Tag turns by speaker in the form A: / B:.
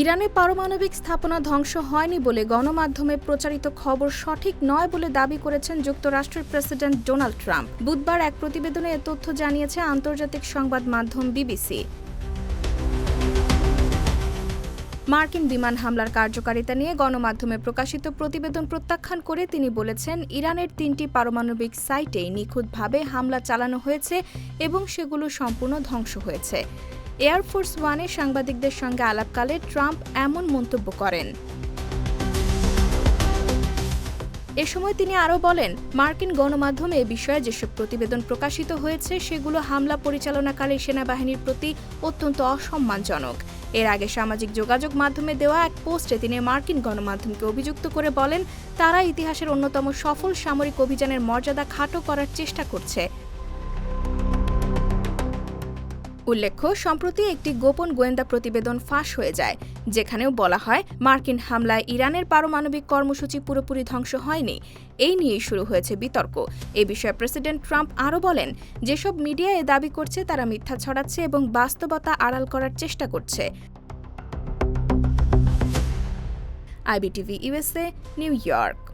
A: ইরানে পারমাণবিক স্থাপনা ধ্বংস হয়নি বলে গণমাধ্যমে প্রচারিত খবর সঠিক নয় বলে দাবি করেছেন যুক্তরাষ্ট্রের প্রেসিডেন্ট ডোনাল্ড ট্রাম্প। বুধবার এক প্রতিবেদনে এ তথ্য জানিয়েছে আন্তর্জাতিক সংবাদ মাধ্যম বিবিসি। মার্কিন বিমান হামলার কার্যকারিতা নিয়ে গণমাধ্যমে প্রকাশিত প্রতিবেদন প্রত্যাখ্যান করে তিনি বলেছেন, ইরানের তিনটি পারমাণবিক সাইটে নিখুঁতভাবে হামলা চালানো হয়েছে এবং সেগুলো সম্পূর্ণ ধ্বংস হয়েছে। এয়ারফোর্স ওয়ানে সাংবাদিকদের সঙ্গে আলাপকালে ট্রাম্প এমন মন্তব্য করেন। এ সময় তিনি আরও বলেন, মার্কিন গণমাধ্যমে এ বিষয়ে যেসব প্রতিবেদন প্রকাশিত হয়েছে, সেগুলো হামলা পরিচালনাকারী সেনাবাহিনীর প্রতি অত্যন্ত অসম্মানজনক। এর আগে সামাজিক যোগাযোগ মাধ্যমে দেওয়া এক পোস্টে তিনি মার্কিন গণমাধ্যমকে অভিযুক্ত করে বলেন, তারা ইতিহাসের অন্যতম সফল সামরিক অভিযানের মর্যাদা খাটো করার চেষ্টা করছে। উল্লেখ্য, সম্প্রতি একটি গোপন গোয়েন্দা প্রতিবেদন ফাঁস হয়ে যায়, যেখানেও বলা হয় মার্কিন হামলায় ইরানের পারমাণবিক কর্মসূচি পুরোপুরি ধ্বংস হয়নি। এই নিয়েই শুরু হয়েছে বিতর্ক। এ বিষয়ে প্রেসিডেন্ট ট্রাম্প আরও বলেন, যেসব মিডিয়া এ দাবি করছে, তারা মিথ্যা ছড়াচ্ছে এবং বাস্তবতা আড়াল করার চেষ্টা করছে। IBTV USA New York.